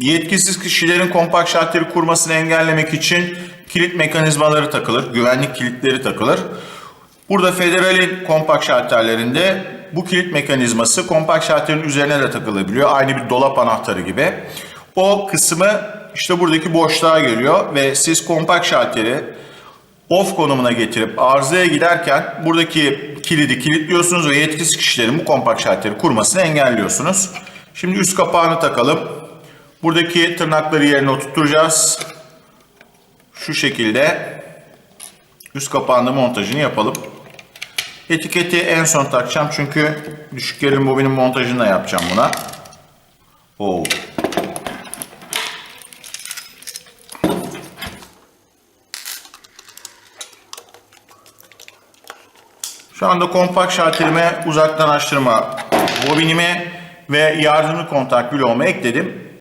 yetkisiz kişilerin kompakt şalteri kurmasını engellemek için kilit mekanizmaları takılır, güvenlik kilitleri takılır. Burada Federal'in kompakt şalterlerinde bu kilit mekanizması kompakt şalterin üzerine de takılabiliyor. Aynı bir dolap anahtarı gibi. O kısmı işte buradaki boşluğa geliyor ve siz kompakt şalteri off konumuna getirip arızaya giderken buradaki kilidi kilitliyorsunuz ve yetkisiz kişilerin bu kompakt şalteri kurmasını engelliyorsunuz. Şimdi üst kapağını takalım. Buradaki tırnakları yerine oturtacağız. Şu şekilde üst kapağında montajını yapalım. Etiketi en son takacağım çünkü düşük gerilim bobinin montajını da yapacağım buna. Oo. Şu anda kompakt şalterime uzaktan açtırma bobinimi ve yardımcı kontak bloğumu ekledim.